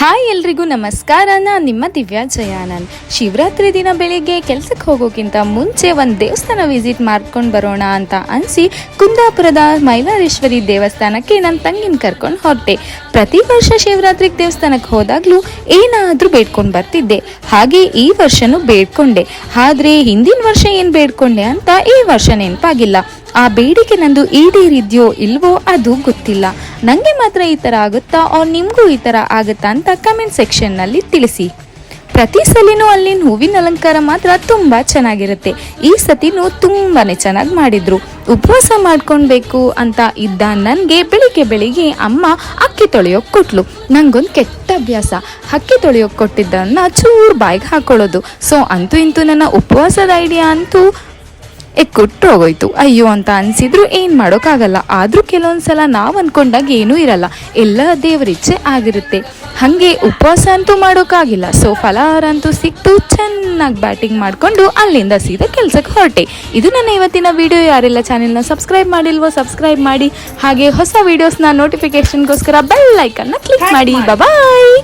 Hi ಎಲ್ರಿಗೂ ನಮಸ್ಕಾರ, ನಾನು ನಿಮ್ಮ ದಿವ್ಯಾ ಜಯಾನಂದ್. ಶಿವರಾತ್ರಿ ದಿನ ಬೆಳಿಗ್ಗೆ ಕೆಲ್ಸಕ್ಕೆ ಹೋಗೋಕ್ಕಿಂತ ಮುಂಚೆ ಒಂದು ದೇವಸ್ಥಾನ ವಿಸಿಟ್ ಮಾಡ್ಕೊಂಡು ಬರೋಣ ಅಂತ ಅನಿಸಿ ಕುಂದಾಪುರದ ಮೈಲಾರೇಶ್ವರಿ ದೇವಸ್ಥಾನಕ್ಕೆ ನನ್ನ ತಂಗಿನ ಕರ್ಕೊಂಡು ಹೊರಟೆ. ಪ್ರತಿ ವರ್ಷ ಶಿವರಾತ್ರಿಗೆ ದೇವಸ್ಥಾನಕ್ಕೆ ಹೋದಾಗಲೂ ಏನಾದರೂ ಬೇಡ್ಕೊಂಡು ಬರ್ತಿದ್ದೆ. ಹಾಗೆ ಈ ವರ್ಷನೂ ಬೇಡ್ಕೊಂಡೆ. ಆದರೆ ಹಿಂದಿನ ವರ್ಷ ಏನು ಬೇಡ್ಕೊಂಡೆ ಅಂತ ಈ ವರ್ಷ ನೆನಪಾಗಿಲ್ಲ. ಆ ಬೇಡಿಕೆ ನಂದು ಈಡೇರಿದ್ಯೋ ಇಲ್ವೋ ಅದು ಗೊತ್ತಿಲ್ಲ. ನನಗೆ ಮಾತ್ರ ಈ ಥರ ಆಗುತ್ತಾ ಅವ್ರು ನಿಮಗೂ ಈ ಥರ ಆಗುತ್ತಾ ಅಂತ ಕಮೆಂಟ್ ಸೆಕ್ಷನ್ನಲ್ಲಿ ತಿಳಿಸಿ. ಪ್ರತಿ ಸಲಿನೂ ಅಲ್ಲಿನ ಹೂವಿನ ಅಲಂಕಾರ ಮಾತ್ರ ತುಂಬ ಚೆನ್ನಾಗಿರುತ್ತೆ. ಈ ಸತಿನೂ ತುಂಬಾ ಚೆನ್ನಾಗಿ ಮಾಡಿದ್ರು. ಉಪವಾಸ ಮಾಡ್ಕೊಳ್ಬೇಕು ಅಂತ ಇದ್ದ ನನಗೆ ಬೆಳಿಗ್ಗೆ ಬೆಳಿಗ್ಗೆ ಅಮ್ಮ ಅಕ್ಕಿ ತೊಳೆಯೋಕೆ ಕೊಟ್ಲು. ನಂಗೊಂದು ಕೆಟ್ಟ ಅಭ್ಯಾಸ. ಅಕ್ಕಿ ತೊಳೆಯೋಕೆ ಕೊಟ್ಟಿದ್ದನ್ನ ಚೂರು ಬಾಯಿಗೆ ಹಾಕೊಳ್ಳೋದು. ಸೊ ಅಂತೂ ಇಂತೂ ನನ್ನ ಉಪವಾಸದ ಐಡಿಯಾ ಅಂತೂ ಎಕ್ಕುಟ್ಟು ಹೋಗೋಯ್ತು ಅಯ್ಯೋ ಅಂತ ಅನ್ಸಿದ್ರು ಏನು ಮಾಡೋಕ್ಕಾಗಲ್ಲ. ಕೆಲವೊಂದು ಸಲ ನಾವು ಅನ್ಕೊಂಡಾಗ ಏನೂ ಇರಲ್ಲ. ಎಲ್ಲ ದೇವರಿಚ್ಛೆ ಆಗಿರುತ್ತೆ. ಹಾಗೆ ಉಪವಾಸ ಅಂತೂ ಮಾಡೋಕ್ಕಾಗಿಲ್ಲ. ಸೊ ಫಲಹಾರ ಅಂತೂ ಸಿಕ್ತು. ಚೆನ್ನಾಗಿ ಬ್ಯಾಟಿಂಗ್ ಮಾಡಿಕೊಂಡು ಅಲ್ಲಿಂದ ಸೀದಾ ಕೆಲಸಕ್ಕೆ ಹೊರಟೆ. ಇದು ನನ್ನ ಇವತ್ತಿನ ವಿಡಿಯೋ. ಯಾರೆಲ್ಲ ಚಾನೆಲ್ನ ಸಬ್ಸ್ಕ್ರೈಬ್ ಮಾಡಿಲ್ವೋ ಸಬ್ಸ್ಕ್ರೈಬ್ ಮಾಡಿ. ಹಾಗೆ ಹೊಸ ವೀಡಿಯೋಸ್ನ ನೋಟಿಫಿಕೇಶನ್ಗೋಸ್ಕರ ಬೆಲ್ ಐಕನ್ನ ಕ್ಲಿಕ್ ಮಾಡಿ. ಬಾಯ್